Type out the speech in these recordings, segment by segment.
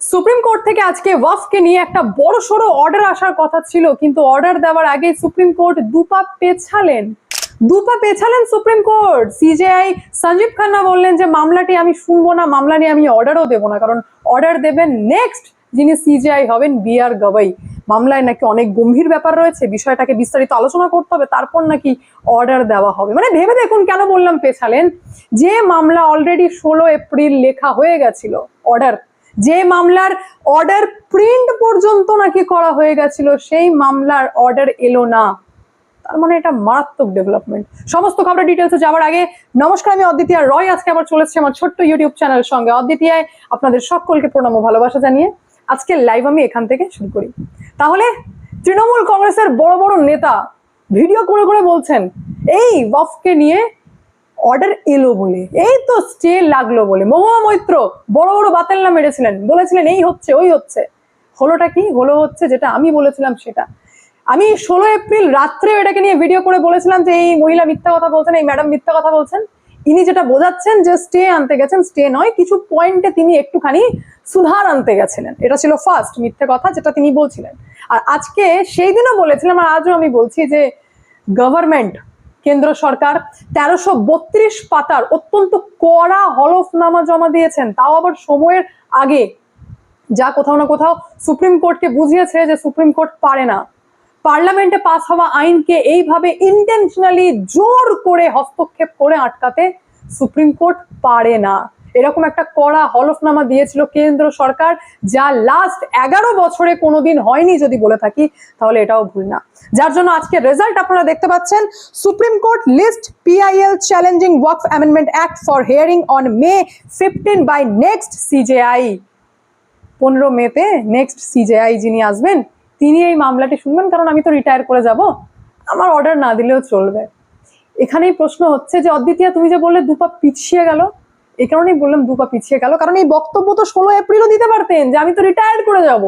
Supreme court থেকে আজকে ওয়াফকে নিয়ে একটা বড় সড়ো অর্ডার আসার কথা ছিল, কিন্তু অর্ডার দেওয়ার আগে সুপ্রিম কোর্ট দুপা পেছালেন। দুপা পেছালেন supreme court. CJI Sanjiv Khanna বললেন যে, মামলাটি আমি শুনব না মামলা নিয়ে আমি অর্ডারও দেবো না, কারণ অর্ডার দেবেন নেক্সট যিনি সিজেআই হবেন বি আর গবাই মামলায় নাকি অনেক গম্ভীর ব্যাপার রয়েছে, বিষয়টাকে বিস্তারিত আলোচনা করতে হবে, তারপর নাকি অর্ডার দেওয়া হবে। মানে ভেবে দেখুন কেন বললাম পেছালেন? যে মামলা অলরেডি ষোলো এপ্রিল লেখা হয়ে গেছিল অর্ডার যে মামলার অর্ডার প্রিন্ট পর্যন্ত নাকি করা হয়ে গেছিল, সেই মামলার অর্ডার এলো না। তার মানে এটা মারাত্মক ডেভেলপমেন্ট সমস্ত খবরের ডিটেলসে যাওয়ার আগে, নমস্কার, আমি অদ্বিতীয় রয়। আজকে আবার চলে এসেছি আমার ছোট্ট ইউটিউব চ্যানেলের সঙ্গে। অদ্বিতীয় আপনাদের সকলকে প্রণাম ভালোবাসা জানিয়ে আজকে লাইভ আমি এখান থেকে শুরু করি। তাহলে, তৃণমূল কংগ্রেসের বড় বড় নেতা ভিডিও করে করে বলছেন, এই বফকে নিয়ে অর্ডার এলো বলে। এই তো স্টে লাগল বলে। মহুয়া মৈত্র, বড় বড় বাতেল্লা মেরেছিলেন বলেছিলেন, এই হচ্ছে, ওই হচ্ছে। হলোটা কি? হলো হচ্ছে যেটা আমি বলেছিলাম সেটা। আমি ষোলো এপ্রিল রাত্রে এটাকে নিয়ে ভিডিও করে বলেছিলাম যে, এই মহিলা মিথ্যা কথা বলছেন, এই ম্যাডাম মিথ্যা কথা বলছেন। ইনি যেটা বোঝাচ্ছেন যে স্টে আনতে গেছেন স্টে নয়, কিছু পয়েন্টে তিনি একটুখানি সুধার আনতে গেছিলেন। এটা ছিল ফার্স্ট মিথ্যে কথা যেটা তিনি বলছিলেন। আর আজকে সেই দিনও বলেছিলাম, আর আজও আমি বলছি যে গভর্নমেন্ট কেন্দ্র সরকার তেরোশো বত্রিশ পাতার অত্যন্ত কড়া হলফনামা জমা দিয়েছেন। তাও আবার সময়ের আগে। যা কোথাও না কোথাও সুপ্রিম কোর্টকে বুঝিয়েছে যে সুপ্রিম কোর্ট পারে না। পার্লামেন্টে পাস হওয়া আইনকে এইভাবে ইন্টেনশনালি জোর করে হস্তক্ষেপ করে আটকাতে সুপ্রিম কোর্ট পারে না। এরকম একটা কড়া হলফনামা দিয়েছিল কেন্দ্র সরকার, যা লাস্ট এগারো বছরে কোনোদিন হয়নি যদি বলে থাকি, তাহলে এটাও ভুল না। যার জন্য আজকে রেজাল্ট আপনারা দেখতে পাচ্ছেন supreme court list PIL challenging Waqf amendment act for hearing on May fifteen by next CJI পনেরো মেতে নেক্সট সিজেআই যিনি আসবেন, তিনি এই মামলাটি শুনবেন, কারণ আমি তো রিটায়ার করে যাব। আমার অর্ডার না দিলেও চলবে। এখানেই প্রশ্ন হচ্ছে যে, অদ্বিতীয়া, তুমি যে বললে, দুপা পিছিয়ে গেল। এই কারণেই বললাম দুপা পিছিয়ে গেল, কারণ এই বক্তব্য তো ষোলো এপ্রিলও দিতে পারতেন যে আমি তো রিটায়ার করে যাব।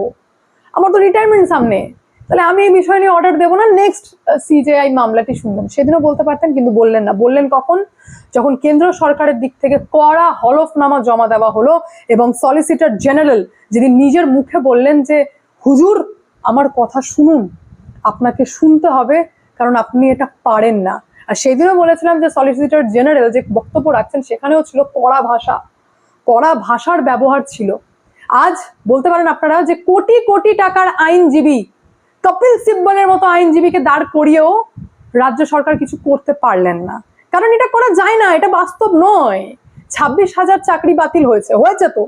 আমার তো রিটায়ারমেন্ট সামনে। তাহলে আমি এই বিষয় নিয়ে অর্ডার দেবো না নেক্সট সিজেআই মামলাটি শুনবেন। সেদিনও বলতে পারতেন, কিন্তু বললেন না। বললেন কখন? যখন কেন্দ্র সরকারের দিক থেকে কড়া হলফনামা জমা দেওয়া হলো এবং সলিসিটর জেনারেল যেদিন নিজের মুখে বললেন যে, হুজুর, আমার কথা শুনুন, আপনাকে শুনতে হবে, কারণ আপনি এটা পারেন না। আর সেদিনও বলেছিলাম যে সলিসিটর জেনারেল যে বক্তব্য রাখছেন সেখানেও ছিল কড়া ভাষা। কড়া ভাষার ব্যবহার ছিল। আজ বলতে পারেন আপনারা যে কোটি কোটি টাকার আইনজীবী কপিল সিব্বলের মতো আইনজীবীকে দাঁড় করিয়েও রাজ্য সরকার কিছু করতে পারলেন না। কারণ এটা করা যায় না, এটা বাস্তব নয়। ছাব্বিশ হাজার চাকরি বাতিল হয়েছে হয়েছে তো।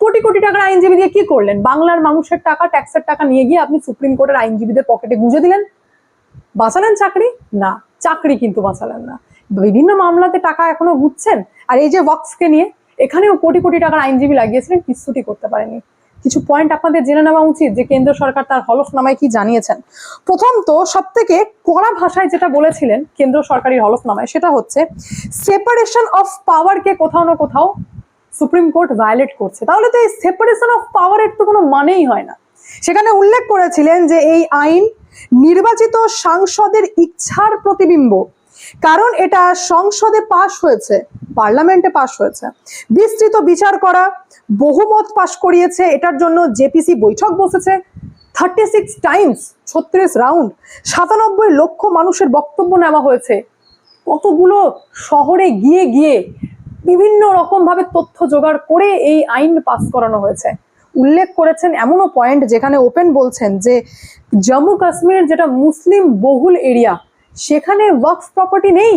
কোটি কোটি টাকার আইনজীবী দিয়ে কি করলেন? বাংলার মানুষের টাকা, ট্যাক্সের টাকা নিয়ে গিয়ে আপনি সুপ্রিম কোর্টের আইনজীবীদের পকেটে গুঁজে দিলেন। বাঁচালেন চাকরি? না। চাকরি কিন্তু বাঁচালেন না। বিভিন্ন মামলাতে টাকা এখনও ঘুরছেন আর এই যে ওয়াকফকে নিয়ে, এখানেও কোটি কোটি টাকার আইনজীবী লাগিয়েছিলেন, কিছুটি করতে পারেনি। কিছু পয়েন্ট আপনাদের জেনে নেওয়া উচিত যে কেন্দ্র সরকার তার হলফনামায় কি জানিয়েছেন। প্রথম তো সব থেকে কড়া ভাষায় যেটা বলেছিলেন কেন্দ্র সরকারি হলফনামায়, সেটা হচ্ছে সেপারেশন অফ পাওয়ারকে কোথাও না কোথাও সুপ্রিম কোর্ট ভায়োলেট করছে। তাহলে তো এই সেপারেশন অফ পাওয়ারের তো কোনো মানেই হয় না। সেখানে উল্লেখ করেছিলেন যে এই আইন নির্বাচিত সাংসদের ইচ্ছার প্রতিবিম্ব। কারণ এটা সংসদে পাশ হয়েছে, পার্লামেন্টে পাশ হয়েছে। বিস্তৃত বিচার করা, বহুমত পাশ করিয়েছে, এটার জন্য জেপিসি বৈঠক বসেছে। থার্টি সিক্স টাইমস ছত্রিশ রাউন্ড সাতানব্বই লক্ষ মানুষের বক্তব্য নেওয়া হয়েছে। কতগুলো শহরে গিয়ে গিয়ে বিভিন্ন রকম ভাবে তথ্য জোগাড় করে এই আইন পাস করানো হয়েছে। উল্লেখ করেছেন এমনও পয়েন্ট যেখানে ওপেন বলছেন যে জম্মু কাশ্মীরের যেটা মুসলিম বহুল এরিয়া সেখানে ওয়ার্কস প্রপার্টি নেই।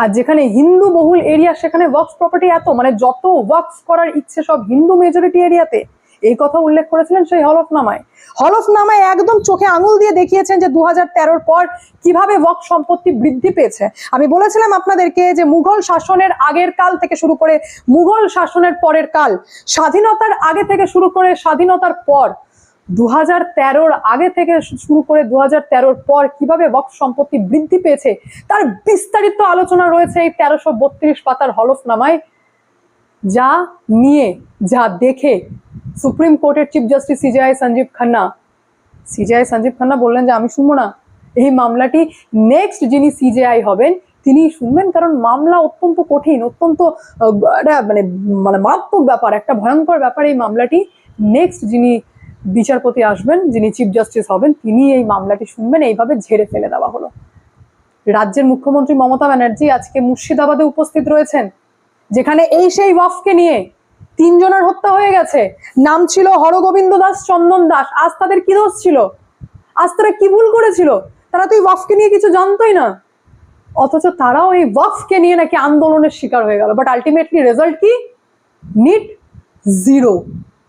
আর যেখানে হিন্দু বহুল এরিয়া সেখানে ওয়ার্কস প্রপার্টি এত। মানে যত ওয়ার্কস করার ইচ্ছে সব হিন্দু মেজরিটি এরিয়াতে এই কথা উল্লেখ করেছিলেন সেই হলফনামায়। হলফনামায় একদম চোখে আঙুল দিয়ে দেখিয়েছেন যে দু হাজার পর কীভাবে ওয়াক সম্পত্তি বৃদ্ধি পেয়েছে। আমি বলেছিলাম আপনাদেরকে যে মুঘল শাসনের আগের কাল থেকে শুরু করে মুঘল শাসনের পরের কাল, স্বাধীনতার আগে থেকে শুরু করে স্বাধীনতার পর দু হাজার আগে থেকে শুরু করে দু হাজার পর কীভাবে বক্স সম্পত্তি বৃদ্ধি পেয়েছে, তার বিস্তারিত আলোচনা রয়েছে এই তেরোশো বত্রিশ পাতার হলফনামায়। যা নিয়ে, যা দেখে সুপ্রিম কোর্টের chief justice CJI Sanjiv Khanna CJI Sanjiv Khanna বললেন যে, আমি শুনব না। এই মামলাটি নেক্সট যিনি সিজিআই হবেন, তিনি শুনবেন কারণ মামলা অত্যন্ত কঠিন, অত্যন্ত একটা মানে মানে মারাত্মক ব্যাপার, একটা ভয়ঙ্কর ব্যাপার এই মামলাটি। নেক্সট যিনি বিচারপতি আসবেন, যিনি চিফ জাস্টিস হবেন, তিনি এই মামলাটি শুনবেন, এইভাবে ঝেড়ে ফেলে দেওয়া হলো। রাজ্যের মুখ্যমন্ত্রী মমতা ব্যানার্জি আজকে মুর্শিদাবাদে উপস্থিত রয়েছেন, যেখানে এই সেই ওয়াফকে নিয়ে তিনজনের হত্যা হয়ে গেছে। নাম ছিল হরগোবিন্দ দাস, চন্দন দাস। আজ তাদের কি দোষ ছিল? আজ তারা কি ভুল করেছিল? তারা তো এই ওয়াফকে নিয়ে কিছু জানতোই না। অথচ তারাও এই ওয়াফকে নিয়ে নাকি আন্দোলনের শিকার হয়ে গেল। বাট আলটিমেটলি রেজাল্ট কি? নিট জিরো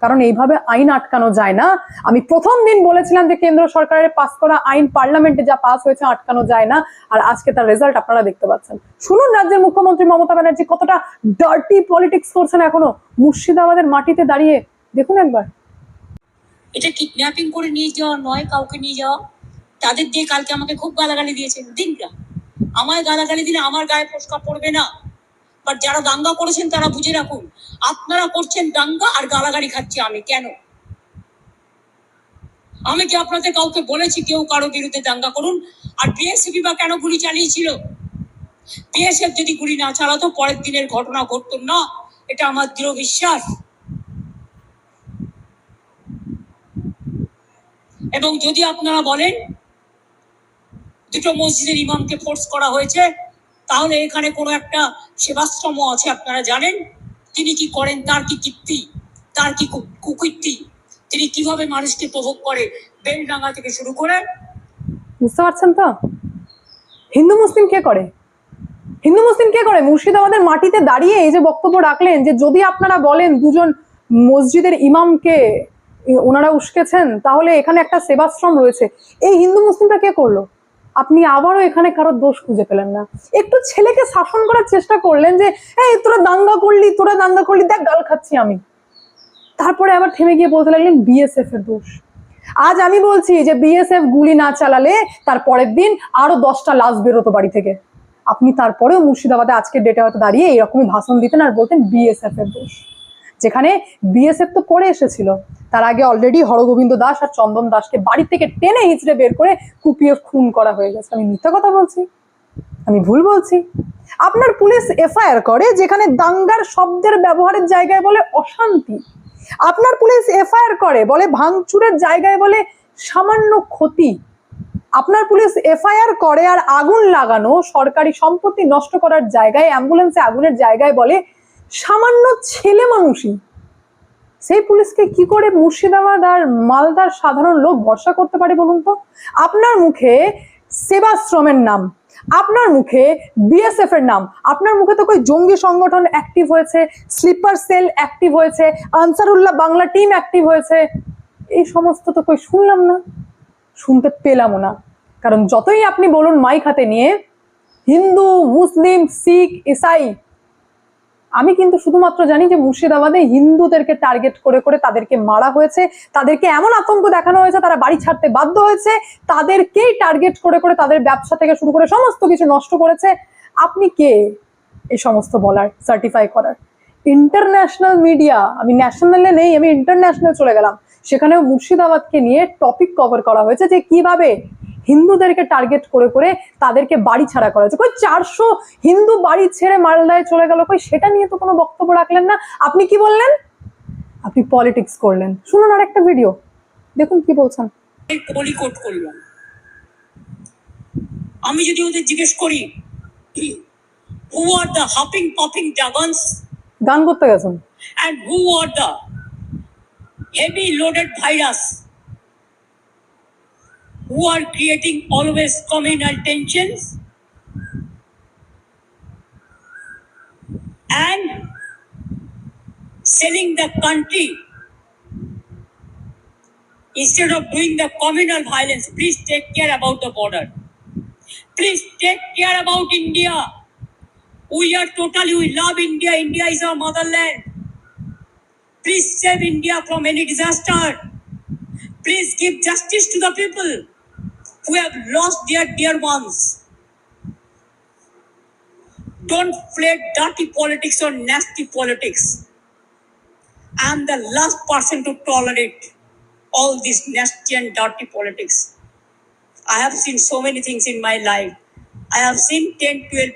কারণ এইভাবে আইন আটকানো যায় না। আমি প্রথম দিন বলেছিলাম যে কেন্দ্র সরকারের পাস করা আইন পার্লামেন্টে যা পাস হয়েছে আটকানো যায় না, আর আজকে তার রেজাল্ট আপনারা দেখতে পাচ্ছেন। শুনুন রাজ্যের মুখ্যমন্ত্রী মমতা ব্যানার্জি কতটা ডার্টি পলিটিক্স করছেন এখনও। মুর্শিদাবাদের মাটিতে দাঁড়িয়ে, দেখুন একবার। এটা কিডন্যাপিং করে নিয়ে যাওয়া নয়, কাউকে নিয়ে যাওয়া। তাদের দিয়ে কালকে আমাকে খুব গালাগালি দিয়েছে দিনটা আমায় গালাগালি দিলে আমার গায়ে ফসকা পড়বে না। বাট যারা দাঙ্গা করেছেন তারা বুঝে রাখুন, আপনারা করছেন দাঙ্গা আর গালাগালি খাচ্ছি আমি, কেন? আমি কি আপনাদের কাউকে বলেছি কেউ কারও বিরুদ্ধে দাঙ্গা করুন? আর বিএসএফ বা কেন গুলি চালিয়েছিল? বিএসএফ যদি গুলি না চালাতো, পরের দিনের ঘটনা ঘটতো না, এটা আমার দৃঢ় বিশ্বাস। এবং যদি আপনারা বলেন, দুটো মসজিদের ইমামকে ফোর্স করা হয়েছে তাহলে এখানে কোনো একটা সেবাশ্রম আছে, আপনারা জানেন? তিনি কি করেন? তার কি কীর্তি? তার কি কুকীর্তি? তিনি কীভাবে মানুষকে প্রভোগ করে? বেলডাঙ্গা থেকে শুরু করে বুঝতে পারছেন তো? হিন্দু মুসলিম কে করে? হিন্দু মুসলিম কে করে? মুর্শিদাবাদের মাটিতে দাঁড়িয়ে এই যে বক্তব্য রাখলেন যে যদি আপনারা বলেন দুজন মসজিদের ইমামকে ওনারা উস্কেছেন, তাহলে এখানে একটা সেবাশ্রম রয়েছে। এই হিন্দু মুসলিমটা কে করল? আপনি আবারও এখানে কারোর দোষ খুঁজে পেলেন না। একটু ছেলেকে শাসন করার চেষ্টা করলেন যে, এই, তোরা দাঙ্গা করলি, তোরা দাঙ্গা করলি, দেখ গাল খাচ্ছি আমি। তারপরে আবার থেমে গিয়ে বলতে লাগলেন বিএসএফ এর দোষ। আজ আমি বলছি যে বিএসএফ গুলি না চালালে তার পরের দিন আরও দশটা লাশ বেরোতো বাড়ি থেকে। আপনি তারপরেও মুর্শিদাবাদে আজকের ডেটে হয়তো দাঁড়িয়ে এইরকমই ভাষণ দিতেন আর বলতেন বিএসএফ এর দোষ। যেখানে বিএসএফ তো পরে এসেছিল। তার আগে অলরেডি হরগোবিন্দ দাস আর চন্দন দাসকে বাড়ি থেকে টেনে হিচড়ে বের করে কুপিয়ে খুন করা হয়ে গেছে। আমি মিথ্যা কথা বলছি? আমি ভুল বলছি? আপনার পুলিশ এফআইআর করে যেখানে দাঙ্গার শব্দের ব্যবহারের জায়গায় বলে অশান্তি। আপনার পুলিশ এফআইআর করে বলে ভাঙচুরের জায়গায় বলে সামান্য ক্ষতি। আপনার পুলিশ এফআইআর করে আর আগুন লাগানো সরকারি সম্পত্তি নষ্ট করার জায়গায়, অ্যাম্বুলেন্সে আগুনের জায়গায় বলে সামান্য ছেলে মানুষই। সেই পুলিশকে কি করে মুর্শিদাবাদ আর মালদার সাধারণ লোক ভরসা করতে পারে বলুন তো? আপনার মুখে সেবাশ্রমের নাম, আপনার মুখে বিএসএফ এর নাম, আপনার মুখে তো কই জঙ্গি সংগঠন অ্যাক্টিভ হয়েছে স্লিপার সেল অ্যাক্টিভ হয়েছে, আনসারুল্লাহ বাংলা টিম অ্যাক্টিভ হয়েছে, এই সমস্ত তো কই শুনলাম না, শুনতে পেলামও না। কারণ যতই আপনি বলুন মাইক হাতে নিয়ে, হিন্দু, মুসলিম, শিখ, ইসাই আমি কিন্তু শুধুমাত্র জানি যে মুর্শিদাবাদে হিন্দুদেরকে টার্গেট করে করে তাদেরকে মারা হয়েছে, তাদেরকে এমন আতঙ্ক দেখানো হয়েছে, তারা বাড়ি ছাড়তে বাধ্য হয়েছে, তাদেরকেই টার্গেট করে করে তাদের ব্যবসা থেকে শুরু করে সমস্ত কিছু নষ্ট করেছে। আপনি কে এই সমস্ত বলার সার্টিফাই করার? ইন্টারন্যাশনাল মিডিয়া আমি ন্যাশনালে নেই, আমি ইন্টারন্যাশনাল চলে গেলাম। সেখানেও মুর্শিদাবাদকে নিয়ে টপিক কভার করা হয়েছে যে কীভাবে হিন্দুদেরকে টার্গেট করে করে তাদেরকে বাড়ি ছাড়া করা হয়েছে। কই চারশো হিন্দু বাড়ি ছেড়ে মালদায় চলে গেল কই সেটা নিয়ে তো কোনো বক্তব্য রাখলেন না। আপনি কি বললেন? আপনি পলিটিক্স করলেন। শুনুন আর একটা ভিডিও দেখুন কি বলছেন। করলাম আমি যদি ওদের জিজ্ঞেস করি who are the hopping popping dragons গান করতে গেছেন। And who are the heavy loaded virus? Who are creating always communal tensions and selling the country. Instead of doing the communal violence please take care about the border. Please take care about india. We are totally we love india. India is our motherland. Please save India from any disaster. Please give justice to the people who have lost their dear ones. Don't play dirty politics or nasty politics. I'm the last person to tolerate all this nasty and dirty politics. I have seen so many things in my life. I have seen 10, 12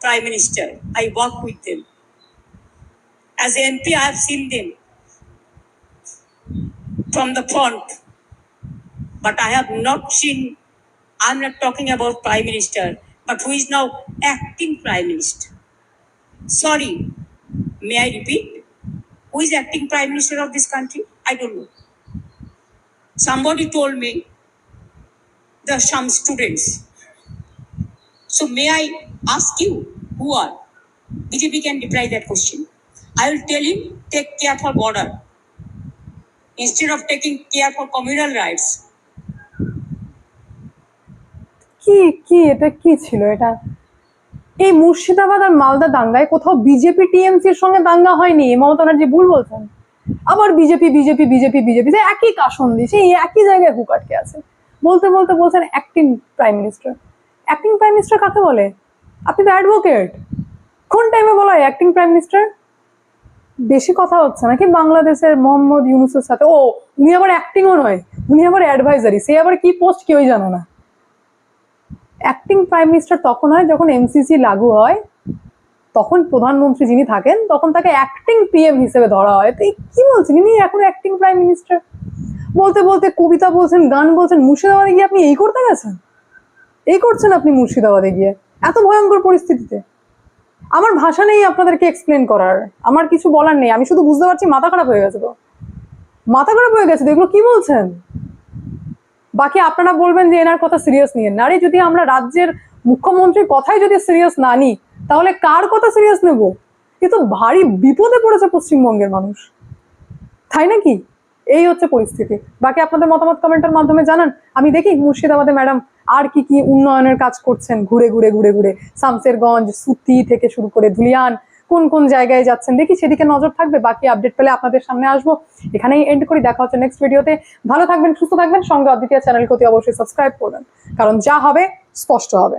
prime minister. I work with them. As MP, I have seen them. from the front. But I have not seen, I'm not talking about Prime Minister, but who is now acting Prime Minister. Sorry, may I repeat? Who is acting Prime Minister of this country? I don't know. Somebody told me there are some students. So may I ask you who are? BJP can reply that question. I will tell him take care for border instead of taking care for communal rights. কি কি, এটা কি ছিল এটা? এই মুর্শিদাবাদ আর মালদা দাঙ্গায় কোথাও BJP টিএমসির সঙ্গে দাঙ্গা হয়নি? মমতা ব্যানার্জি ভুল বলছেন। আবার বিজেপি বিজেপি বিজেপি বিজেপি, যে একই কাসন্দি সেই একই জায়গায় হুক আটকে আছে। বলতে বলতে বলছেন acting prime minister acting prime minister কাকে বলে? আপনি তো অ্যাডভোকেট কোন টাইমে বলা হয় অ্যাক্টিং প্রাইম মিনিস্টার বেশি কথা হচ্ছে নাকি বাংলাদেশের মোহাম্মদ ইউনুসের সাথে? ও, উনি আবার অ্যাক্টিংও নয়, উনি আবার অ্যাডভাইজারি সে আবার কি পোস্ট কেউই জানে না। অ্যাক্টিং প্রাইম মিনিস্টার তখন হয় যখন এমসিসি লাগু হয়, তখন প্রধানমন্ত্রী যিনি থাকেন, তখন তাকে অ্যাক্টিং পিএম হিসেবে ধরা হয়। তো এই কি বলছেন? ইনি এখন অ্যাক্টিং প্রাইম মিনিস্টার বলতে বলতে কবিতা বলছেন, গান বলছেন, মুর্শিদাবাদে গিয়ে আপনি এই করতে গেছেন? এই করছেন আপনি মুর্শিদাবাদে গিয়ে? এত ভয়ঙ্কর পরিস্থিতিতে। আমার ভাষা নেই আপনাদেরকে এক্সপ্লেন করার। আমার কিছু বলার নেই। আমি শুধু বুঝতে পারছি মাথা খারাপ হয়ে গেছে তো। মাথা খারাপ হয়ে গেছে তো, এগুলো কি বলছেন? বাকি আপনারা বলবেন যে এনার কথা সিরিয়াস নিয়ে না আরে, যদি আমরা রাজ্যের মুখ্যমন্ত্রীর কথাই যদি সিরিয়াস না নিই তাহলে কার কথা সিরিয়াস নেব? কিন্তু ভারী বিপদে পড়েছে পশ্চিমবঙ্গের মানুষ। তাই নাকি? এই হচ্ছে পরিস্থিতি। বাকি আপনাদের মতামত কমেন্টের মাধ্যমে জানান। আমি দেখি মুর্শিদাবাদে ম্যাডাম আর কি কি উন্নয়নের কাজ করছেন ঘুরে ঘুরে ঘুরে ঘুরে। শামসেরগঞ্জ, সুতি থেকে শুরু করে ধুলিয়ান কোন কোন জায়গায় যাচ্ছেন দেখি সেদিকে নজর থাকবে, বাকি আপডেট পেলে আপনাদের সামনে আসব। এখানেই এন্ড করি, দেখা হচ্ছে নেক্সট ভিডিওতে ভালো থাকবেন, সুস্থ থাকবেন, সঙ্গে অদ্বিতীয় চ্যানেলকে অতি অবশ্যই সাবস্ক্রাইব করবেন, কারণ যা হবে স্পষ্ট হবে।